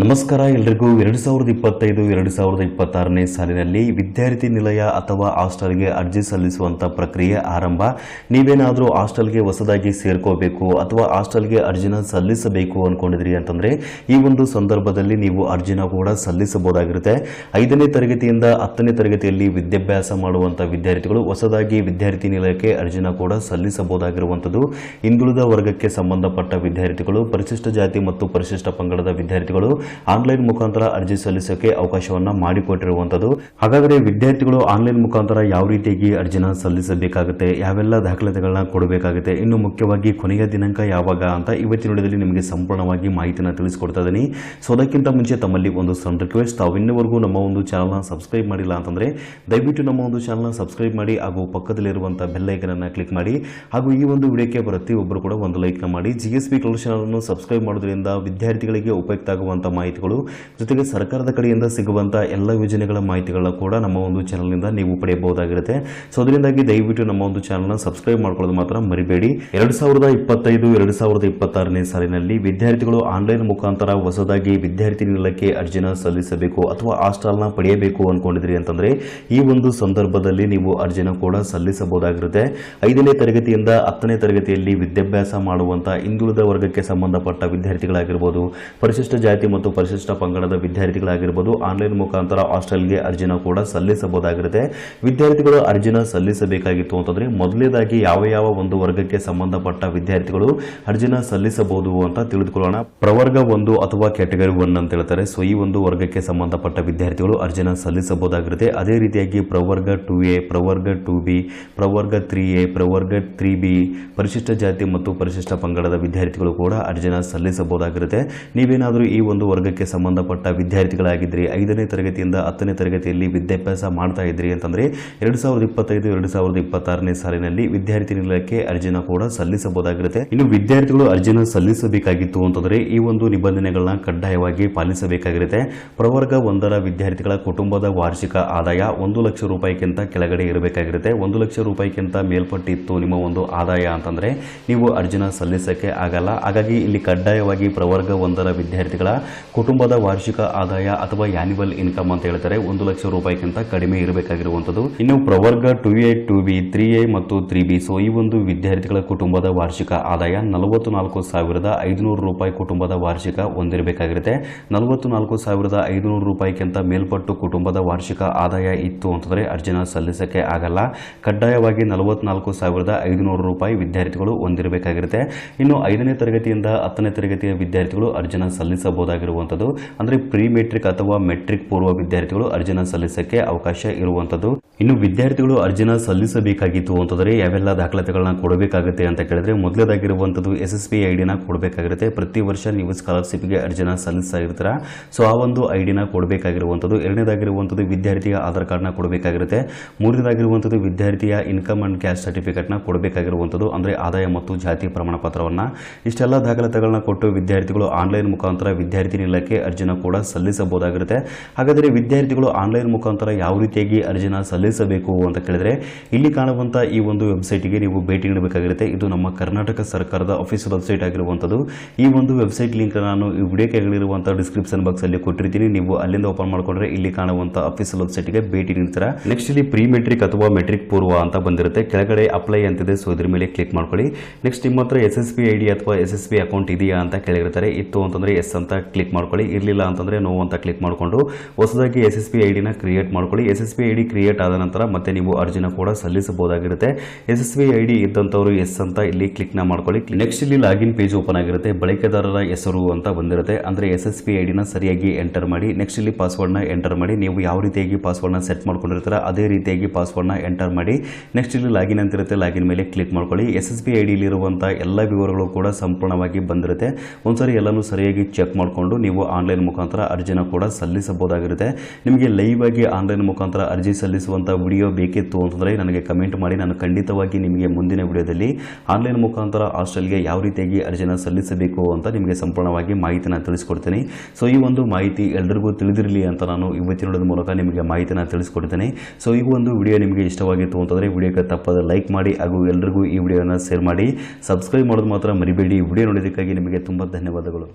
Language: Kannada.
ನಮಸ್ಕಾರ, ಎಲ್ರಿಗೂ ಎರಡು ಸಾವಿರದ ಇಪ್ಪತ್ತೈದು, ಎರಡು ಸಾವಿರದ ಇಪ್ಪತ್ತಾರನೇ ಸಾಲಿನಲ್ಲಿ ವಿದ್ಯಾರ್ಥಿ ನಿಲಯ ಅಥವಾ ಹಾಸ್ಟೆಲ್ಗೆ ಅರ್ಜಿ ಸಲ್ಲಿಸುವಂಥ ಪ್ರಕ್ರಿಯೆ ಆರಂಭ. ನೀವೇನಾದರೂ ಹಾಸ್ಟೆಲ್ಗೆ ಹೊಸದಾಗಿ ಸೇರ್ಕೋಬೇಕು ಅಥವಾ ಹಾಸ್ಟೆಲ್ಗೆ ಅರ್ಜಿನ ಸಲ್ಲಿಸಬೇಕು ಅಂದ್ಕೊಂಡಿದ್ರಿ ಅಂತಂದ್ರೆ, ಈ ಒಂದು ಸಂದರ್ಭದಲ್ಲಿ ನೀವು ಅರ್ಜಿನ ಕೂಡ ಸಲ್ಲಿಸಬಹುದಾಗಿರುತ್ತೆ. ಐದನೇ ತರಗತಿಯಿಂದ ಹತ್ತನೇ ತರಗತಿಯಲ್ಲಿ ವಿದ್ಯಾಭ್ಯಾಸ ಮಾಡುವಂಥ ವಿದ್ಯಾರ್ಥಿಗಳು ಹೊಸದಾಗಿ ವಿದ್ಯಾರ್ಥಿ ನಿಲಯಕ್ಕೆ ಅರ್ಜಿನ ಕೂಡ ಸಲ್ಲಿಸಬಹುದಾಗಿರುವಂಥದ್ದು. ಹಿಂದುಳಿದ ವರ್ಗಕ್ಕೆ ಸಂಬಂಧಪಟ್ಟ ವಿದ್ಯಾರ್ಥಿಗಳು, ಪರಿಶಿಷ್ಟ ಜಾತಿ ಮತ್ತು ಪರಿಶಿಷ್ಟ ಪಂಗಡದ ವಿದ್ಯಾರ್ಥಿಗಳು ಆನ್ಲೈನ್ ಮುಖಾಂತರ ಅರ್ಜಿ ಸಲ್ಲಿಸೋಕೆ ಅವಕಾಶವನ್ನ ಮಾಡಿಕೊಟ್ಟಿರುವಂತದ್ದು. ಹಾಗಾದರೆ ವಿದ್ಯಾರ್ಥಿಗಳು ಆನ್ಲೈನ್ ಮುಖಾಂತರ ಯಾವ ರೀತಿಯಾಗಿ ಅರ್ಜಿನ ಸಲ್ಲಿಸಬೇಕಾಗುತ್ತೆ? ಯಾವೆಲ್ಲ ದಾಖಲಾತಿಗಳನ್ನ ಕೊಡಬೇಕಾಗುತ್ತೆ? ಇನ್ನು ಮುಖ್ಯವಾಗಿ ಕೊನೆಯ ದಿನಾಂಕ ಯಾವಾಗ ಅಂತ ಇವತ್ತಿನ ವಿಡಿಯೋದಲ್ಲಿ ನಿಮಗೆ ಸಂಪೂರ್ಣವಾಗಿ ಮಾಹಿತಿಯನ್ನು ತಿಳಿಸ್ಕೊಡ್ತಾ ಇದ್ದೀನಿ. ಸೊ ಅದಕ್ಕಿಂತ ಮುಂಚೆ ತಮ್ಮಲ್ಲಿ ಒಂದು ಸಣ್ಣ ರಿಕ್ವೆಸ್ಟ್ ತಾವು ಇನ್ನವರೆಗೂ ನಮ್ಮ ಒಂದು ಚಾನಲ್ನ ಸಬ್ಸ್ಕ್ರೈಬ್ ಮಾಡಿಲ್ಲ ಅಂತಂದ್ರೆ ದಯವಿಟ್ಟು ನಮ್ಮ ಒಂದು ಚಾನಲ್ನ ಸಬ್ಸ್ಕ್ರೈಬ್ ಮಾಡಿ ಹಾಗೂ ಪಕ್ಕದಲ್ಲಿರುವಂತಹ ಬೆಲ್ ಐಕನ್ ಅನ್ನ ಕ್ಲಿಕ್ ಮಾಡಿ ಹಾಗೂ ಈ ಒಂದು ವಿಡಿಯೋಕ್ಕೆ ಪ್ರತಿಯೊಬ್ಬರು ಕೂಡ ಒಂದು ಲೈಕ್ ಮಾಡಿ. ಜಿ ಎಸ್ ಪಿ ಅನ್ನು ಸಬ್ಸ್ಕ್ರೈಬ್ ಮಾಡೋದ್ರಿಂದ ವಿದ್ಯಾರ್ಥಿಗಳಿಗೆ ಉಪಯುಕ್ತ ಆಗುವಂತ ಮಾಹಿತಿಗಳು. ಜೊತೆಗೆ ಸರ್ಕಾರದ ಕಡೆಯಿಂದ ಸಿಗುವಂತ ಎಲ್ಲ ಯೋಜನೆಗಳ ಮಾಹಿತಿಗಳನ್ನ ಕೂಡ ನಮ್ಮ ಒಂದು ಚಾನಲ್ನಿಂದ ನೀವು ಪಡೆಯಬಹುದಾಗಿರುತ್ತೆ. ಸೊ ಅದರಿಂದಾಗಿ ದಯವಿಟ್ಟು ನಮ್ಮ ಒಂದು ಚಾನಲ್ನ ಸಬ್ಸ್ಕ್ರೈಬ್ ಮಾಡ್ಕೊಳ್ಳೋದು ಮಾತ್ರ ಮರಿಬೇಡಿ. ಎರಡು ಸಾವಿರದ ಇಪ್ಪತ್ತೈದು, ಎರಡು ಸಾವಿರದ ಇಪ್ಪತ್ತಾರನೇ ಸಾಲಿನಲ್ಲಿ ವಿದ್ಯಾರ್ಥಿಗಳು ಆನ್ಲೈನ್ ಮುಖಾಂತರ ಹೊಸದಾಗಿ ವಿದ್ಯಾರ್ಥಿ ನಿಲಯಕ್ಕೆ ಅರ್ಜಿನ ಸಲ್ಲಿಸಬೇಕು ಅಥವಾ ಹಾಸ್ಟೆಲ್ನ ಪಡೆಯಬೇಕು ಅನ್ಕೊಂಡಿದ್ರಿ ಅಂತಂದ್ರೆ, ಈ ಒಂದು ಸಂದರ್ಭದಲ್ಲಿ ನೀವು ಅರ್ಜಿನ ಕೂಡ ಸಲ್ಲಿಸಬಹುದಾಗಿರುತ್ತೆ. ಐದನೇ ತರಗತಿಯಿಂದ ಹತ್ತನೇ ತರಗತಿಯಲ್ಲಿ ವಿದ್ಯಾಭ್ಯಾಸ ಮಾಡುವಂತಹ ಹಿಂದುಳಿದ ವರ್ಗಕ್ಕೆ ಸಂಬಂಧಪಟ್ಟ ವಿದ್ಯಾರ್ಥಿಗಳಾಗಿರ್ಬೋದು, ಪರಿಶಿಷ್ಟ ಜಾತಿ ಮತ್ತು ಪರಿಶಿಷ್ಟ ಪಂಗಡದ ವಿದ್ಯಾರ್ಥಿಗಳಾಗಿರ್ಬೋದು, ಆನ್ಲೈನ್ ಮುಖಾಂತರ ಹಾಸ್ಟೆಲ್ಗೆ ಅರ್ಜಿನ ಕೂಡ ಸಲ್ಲಿಸಬಹುದಾಗಿರುತ್ತೆ. ವಿದ್ಯಾರ್ಥಿಗಳು ಅರ್ಜಿನ ಸಲ್ಲಿಸಬೇಕಾಗಿತ್ತು ಅಂತಂದ್ರೆ ಮೊದಲನೇದಾಗಿ ಯಾವ ಯಾವ ಒಂದು ವರ್ಗಕ್ಕೆ ಸಂಬಂಧಪಟ್ಟ ವಿದ್ಯಾರ್ಥಿಗಳು ಅರ್ಜಿನ ಸಲ್ಲಿಸಬಹುದು ಅಂತ ತಿಳಿದುಕೊಳ್ಳೋಣ. ಪ್ರವರ್ಗ ಒಂದು ಅಥವಾ ಕ್ಯಾಟಗರಿ ಒನ್ ಅಂತ ಹೇಳ್ತಾರೆ. ಸೊ, ಈ ಒಂದು ವರ್ಗಕ್ಕೆ ಸಂಬಂಧಪಟ್ಟ ವಿದ್ಯಾರ್ಥಿಗಳು ಅರ್ಜಿನ ಸಲ್ಲಿಸಬಹುದಾಗಿರುತ್ತೆ. ಅದೇ ರೀತಿಯಾಗಿ ಪ್ರವರ್ಗ ಟು ಎ, ಪ್ರವರ್ಗ ಟು ಬಿ, ಪ್ರವರ್ಗ ತ್ರೀ ಎ, ಪ್ರವರ್ಗ ತ್ರೀ ಬಿ, ಪರಿಶಿಷ್ಟ ಜಾತಿ ಮತ್ತು ಪರಿಶಿಷ್ಟ ಪಂಗಡದ ವಿದ್ಯಾರ್ಥಿಗಳು ಕೂಡ ಅರ್ಜಿನ ಸಲ್ಲಿಸಬಹುದಾಗಿರುತ್ತೆ. ನೀವೇನಾದರೂ ಈ ಒಂದು ವರ್ಗಕ್ಕೆ ಸಂಬಂಧಪಟ್ಟ ವಿದ್ಯಾರ್ಥಿಗಳಾಗಿದ್ರಿ, ಐದನೇ ತರಗತಿಯಿಂದ ಹತ್ತನೇ ತರಗತಿಯಲ್ಲಿ ವಿದ್ಯಾಭ್ಯಾಸ ಮಾಡ್ತಾ ಇದ್ರಿ ಅಂತಂದರೆ ಎರಡು ಸಾವಿರದ ಇಪ್ಪತ್ತೈದು, ಎರಡು ಸಾವಿರದ ಇಪ್ಪತ್ತಾರನೇ ಸಾಲಿನಲ್ಲಿ ವಿದ್ಯಾರ್ಥಿ ನಿಲಯಕ್ಕೆ ಅರ್ಜಿನ ಕೂಡ ಸಲ್ಲಿಸಬಹುದಾಗಿರುತ್ತೆ. ಇನ್ನು ವಿದ್ಯಾರ್ಥಿಗಳು ಅರ್ಜಿನ ಸಲ್ಲಿಸಬೇಕಾಗಿತ್ತು ಅಂತಂದರೆ ಈ ಒಂದು ನಿಬಂಧನೆಗಳನ್ನ ಕಡ್ಡಾಯವಾಗಿ ಪಾಲಿಸಬೇಕಾಗಿರುತ್ತೆ. ಪ್ರವರ್ಗ ಒಂದರ ವಿದ್ಯಾರ್ಥಿಗಳ ಕುಟುಂಬದ ವಾರ್ಷಿಕ ಆದಾಯ ಒಂದು ಲಕ್ಷ ರೂಪಾಯಿಗಿಂತ ಕೆಳಗಡೆ ಇರಬೇಕಾಗಿರುತ್ತೆ. ಒಂದು ಲಕ್ಷ ರೂಪಾಯಿಗಿಂತ ಮೇಲ್ಪಟ್ಟಿತ್ತು ನಿಮ್ಮ ಒಂದು ಆದಾಯ ಅಂತಂದರೆ ನೀವು ಅರ್ಜಿನ ಸಲ್ಲಿಸೋಕ್ಕೆ ಆಗಲ್ಲ. ಹಾಗಾಗಿ ಇಲ್ಲಿ ಕಡ್ಡಾಯವಾಗಿ ಪ್ರವರ್ಗ ಒಂದರ ವಿದ್ಯಾರ್ಥಿಗಳ ಕುಟುಂಬದ ವಾರ್ಷಿಕ ಆದಾಯ ಅಥವಾ ಆನ್ಯುವಲ್ ಇನ್ಕಮ್ ಅಂತ ಹೇಳ್ತಾರೆ, ಒಂದು ಲಕ್ಷ ರೂಪಾಯಿಗಿಂತ ಕಡಿಮೆ ಇರಬೇಕಾಗಿರುವಂಥದ್ದು. ಇನ್ನು ಪ್ರವರ್ಗ two A two B three A ಮತ್ತು ತ್ರೀ ಬಿ ಸೊ ಈ ಒಂದು ವಿದ್ಯಾರ್ಥಿಗಳ ಕುಟುಂಬದ ವಾರ್ಷಿಕ ಆದಾಯ ನಲವತ್ತು ನಾಲ್ಕು ಸಾವಿರದ ಐದುನೂರು ರೂಪಾಯಿ ಕುಟುಂಬದ ವಾರ್ಷಿಕ ಹೊಂದಿರಬೇಕಾಗಿರುತ್ತೆ. ನಲವತ್ತು ನಾಲ್ಕು ಸಾವಿರದ ಐದುನೂರು ರೂಪಾಯಿಗಿಂತ ಮೇಲ್ಪಟ್ಟು ಕುಟುಂಬದ ವಾರ್ಷಿಕ ಆದಾಯ ಇತ್ತು ಅಂತಂದ್ರೆ ಅರ್ಜಿನ ಸಲ್ಲಿಸಕ್ಕೆ ಆಗಲ್ಲ. ಕಡ್ಡಾಯವಾಗಿ ನಲವತ್ನಾಲ್ಕು ಸಾವಿರದ ಐದುನೂರು ರೂಪಾಯಿ ವಿದ್ಯಾರ್ಥಿಗಳು ಹೊಂದಿರಬೇಕಾಗಿರುತ್ತೆ. ಇನ್ನು ಐದನೇ ತರಗತಿಯಿಂದ ಹತ್ತನೇ ತರಗತಿಯ ವಿದ್ಯಾರ್ಥಿಗಳು ಅರ್ಜಿನ ಸಲ್ಲಿಸಬಹುದಾಗಿರುವಂಥದ್ದು ಅಂದ್ರೆ ಪ್ರೀ ಮೆಟ್ರಿಕ್ ಅಥವಾ ಮೆಟ್ರಿಕ್ ಪೂರ್ವ ವಿದ್ಯಾರ್ಥಿಗಳು ಅರ್ಜಿನ ಸಲ್ಲಿಸಕ್ಕೆ ಅವಕಾಶ ಇರುವಂಥದ್ದು ಇನ್ನು ವಿದ್ಯಾರ್ಥಿಗಳು ಅರ್ಜಿನ ಸಲ್ಲಿಸಬೇಕಾಗಿತ್ತು ಅಂತಂದರೆ ಯಾವೆಲ್ಲ ದಾಖಲಾತಿಗಳನ್ನ ಕೊಡಬೇಕಾಗುತ್ತೆ ಅಂತ ಕೇಳಿದ್ರೆ ಮೊದಲದಾಗಿರುವಂಥದ್ದು ಎಸ್ ಎಸ್ ಪಿ ಐಡಿನ ಕೊಡಬೇಕಾಗಿರುತ್ತೆ. ಪ್ರತಿ ವರ್ಷ ನೀವು ಸ್ಕಾಲರ್ಶಿಪ್ಗೆ ಅರ್ಜಿನ ಸಲ್ಲಿಸ್ತಾ ಸೊ, ಆ ಒಂದು ಐಡಿನ ಕೊಡಬೇಕಾಗಿರುವಂಥದ್ದು ಎರಡನೇದಾಗಿರುವಂಥದ್ದು ವಿದ್ಯಾರ್ಥಿಯ ಆಧಾರ್ ಕಾರ್ಡ್ನ ಕೊಡಬೇಕಾಗಿರುತ್ತೆ. ಮೂರನೇದಾಗಿರುವಂಥದ್ದು ವಿದ್ಯಾರ್ಥಿಯ ಇನ್ಕಮ್ ಅಂಡ್ ಕ್ಯಾಶ್ ಸರ್ಟಿಫಿಕೇಟ್ನ ಕೊಡಬೇಕಾಗಿರುವಂಥದ್ದು ಅಂದರೆ ಆದಾಯ ಮತ್ತು ಜಾತಿ ಪ್ರಮಾಣ ಪತ್ರವನ್ನು ಇಷ್ಟೆಲ್ಲ ದಾಖಲಾತಿಗಳನ್ನ ಕೊಟ್ಟು ವಿದ್ಯಾರ್ಥಿಗಳು ಆನ್ಲೈನ್ ಮುಖಾಂತರ ವಿದ್ಯಾರ್ಥಿ ನಿಲಯಕ್ಕೆ ಅರ್ಜಿನ ಕೂಡ ಸಲ್ಲಿಸಬಹುದಾಗಿರುತ್ತೆ. ಹಾಗಾದರೆ ವಿದ್ಯಾರ್ಥಿಗಳು ಆನ್ಲೈನ್ ಮುಖಾಂತರ ಯಾವ ರೀತಿಯಾಗಿ ಅರ್ಜಿನ ಸಲ್ಲಿಸಬೇಕು ಅಂತ ಕೇಳಿದ್ರೆ, ಇಲ್ಲಿ ಕಾಣುವಂಥ ಈ ಒಂದು ವೆಬ್ಸೈಟ್ಗೆ ನೀವು ಭೇಟಿ ನೀಡಬೇಕಾಗಿರುತ್ತೆ. ಇದು ನಮ್ಮ ಕರ್ನಾಟಕ ಸರ್ಕಾರದ ಅಫಿಷಿಯಲ್ ವೆಬ್ಸೈಟ್ ಆಗಿರುವಂಥದ್ದು. ಈ ಒಂದು ವೆಬ್ಸೈಟ್ ಲಿಂಕ್ ನಾನು ಈ ವಿಡಿಯೋ ಕೆಳಗಿರುವಂಥ ಡಿಸ್ಕ್ರಿಪ್ಷನ್ ಬಾಕ್ಸ್ ಅಲ್ಲಿ ಕೊಟ್ಟಿರ್ತೀನಿ. ನೀವು ಅಲ್ಲಿಂದ ಓಪನ್ ಮಾಡಿಕೊಂಡ್ರೆ ಇಲ್ಲಿ ಕಾಣುವಂಥ ಅಫಿಷಿಯಲ್ ವೆಬ್ಸೈಟ್ಗೆ ಭೇಟಿ ನೀಡ್ತೀರಾ. ನೆಕ್ಸ್ಟ್ ಇಲ್ಲಿ ಪ್ರೀ ಮೆಟ್ರಿಕ್ ಅಥವಾ ಮೆಟ್ರಿಕ್ ಪೂರ್ವ ಅಂತ ಬಂದಿರುತ್ತೆ. ಕೆಳಗಡೆ ಅಪ್ಲೈ ಅಂತಿದೆ, ಸೊ ಇದ್ರ ಮೇಲೆ ಕ್ಲಿಕ್ ಮಾಡ್ಕೊಳ್ಳಿ. ನೆಕ್ಸ್ಟ್ ನಿಮ್ಮ ಹತ್ರ S S P I D ಅಥವಾ ಎಸ್ ಎಸ್ ಪಿ ಅಕೌಂಟ್ ಇದೆಯಾ ಅಂತ ಕೇಳಿರ್ತಾರೆ. ಇತ್ತು ಅಂತಂದ್ರೆ ಎಸ್ ಅಂತ ಕ್ಲಿಕ್ ಮಾಡ್ಕೊಳ್ಳಿ. ಇರಲಿಲ್ಲ ಅಂತಂದ್ರೆ ನೋವು ಅಂತ ಕ್ಲಿಕ್ ಮಾಡಿಕೊಂಡು ಹೊಸದಾಗಿ ಎಸ್ ಎಸ್ ಪಿ ಐ ಡಿನ ಕ್ರಿಯೇಟ್ ಮಾಡ್ಕೊಳ್ಳಿ. S S P I D create ಆದ ನಂತರ ಮತ್ತೆ ನೀವು ಅರ್ಜಿನ ಕೂಡ ಸಲ್ಲಿಸಬಹುದಾಗಿರುತ್ತೆ. S S P I D ಇದ್ದಂಥವ್ರು yes ಅಂತ ಇಲ್ಲಿ ಕ್ಲಿಕ್ನ ಮಾಡ್ಕೊಳ್ಳಿ. ನೆಕ್ಸ್ಟ್ ಇಲ್ಲಿ ಲಾಗಿನ್ ಪೇಜ್ ಓಪನ್ ಆಗಿರುತ್ತೆ. ಬಳಕೆದಾರರ ಹೆಸರು ಅಂತ ಬಂದಿರುತ್ತೆ. ಅಂದ್ರೆ ಎಸ್ ಎಸ್ ಪಿ ಐ ಡಿನ ಸರಿಯಾಗಿ ಎಂಟರ್ ಮಾಡಿ ನೆಕ್ಸ್ಟ್ ಇಲ್ಲಿ ಪಾಸ್ವರ್ಡ್ನ ಎಂಟರ್ ಮಾಡಿ, ನೀವು ಯಾವ ರೀತಿಯಾಗಿ ಪಾಸ್ವರ್ಡ್ನ ಸೆಟ್ ಮಾಡ್ಕೊಂಡಿರ್ತೀರ ಅದೇ ರೀತಿಯಾಗಿ ಪಾಸ್ವರ್ಡ್ನ ಎಂಟರ್ ಮಾಡಿ ನೆಕ್ಸ್ಟ್ ಇಲ್ಲಿ ಲಾಗಿನ್ ಅಂತಿರುತ್ತೆ ಲಾಗಿನ್ ಮೇಲೆ ಕ್ಲಿಕ್ ಮಾಡ್ಕೊಳ್ಳಿ. ಎಸ್ ಎಸ್ ಪಿ ಐ ಡಿಲಿರುವಂಥ ಎಲ್ಲ ವಿವರಗಳು ಕೂಡ ಸಂಪೂರ್ಣವಾಗಿ ಬಂದಿರುತ್ತೆ. ಒಂದ್ಸರಿ ಎಲ್ಲನೂ ಸರಿಯಾಗಿ ಚೆಕ್ ಮಾಡಿಕೊಂಡು ನೀವು ಆನ್ಲೈನ್ ಮುಖಾಂತರ ಅರ್ಜಿನ ಕೂಡ ಸಲ್ಲಿಸಬಹುದಾಗಿರುತ್ತೆ. ನಿಮಗೆ ಲೈವ್ ಆಗಿ ಆನ್ಲೈನ್ ಮುಖಾಂತರ ಅರ್ಜಿ ಸಲ್ಲಿಸುವಂಥ ವಿಡಿಯೋ ಬೇಕಿತ್ತು ಅಂತಂದರೆ ನನಗೆ ಕಮೆಂಟ್ ಮಾಡಿ. ನಾನು ಖಂಡಿತವಾಗಿ ನಿಮಗೆ ಮುಂದಿನ ವಿಡಿಯೋದಲ್ಲಿ ಆನ್ಲೈನ್ ಮುಖಾಂತರ ಹಾಸ್ಟೆಲ್ಗೆ ಯಾವ ರೀತಿಯಾಗಿ ಅರ್ಜಿನ ಸಲ್ಲಿಸಬೇಕು ಅಂತ ನಿಮಗೆ ಸಂಪೂರ್ಣವಾಗಿ ಮಾಹಿತಿನ ತಿಳಿಸ್ಕೊಡ್ತೀನಿ. ಸೊ ಈ ಒಂದು ಮಾಹಿತಿ ಎಲ್ರಿಗೂ ತಿಳಿದಿರಲಿ ಅಂತ ನಾನು ಇವತ್ತಿನ ಮೂಲಕ ನಿಮಗೆ ಮಾಹಿತಿನ ತಿಳಿಸ್ಕೊಡ್ತೀನಿ. ಸೊ ಈ ಒಂದು ವಿಡಿಯೋ ನಿಮಗೆ ಇಷ್ಟವಾಗಿತ್ತು ಅಂತಂದರೆ ವಿಡಿಯೋಗೆ ತಪ್ಪದ ಲೈಕ್ ಮಾಡಿ ಹಾಗೂ ಎಲ್ರಿಗೂ ಈ ವಿಡಿಯೋನ ಶೇರ್ ಮಾಡಿ. ಸಬ್ಸ್ಕ್ರೈಬ್ ಮಾಡೋದು ಮಾತ್ರ ಮರಿಬೇಡಿ. ವಿಡಿಯೋ ನೋಡೋದಕ್ಕಾಗಿ ನಿಮಗೆ ತುಂಬ ಧನ್ಯವಾದಗಳು.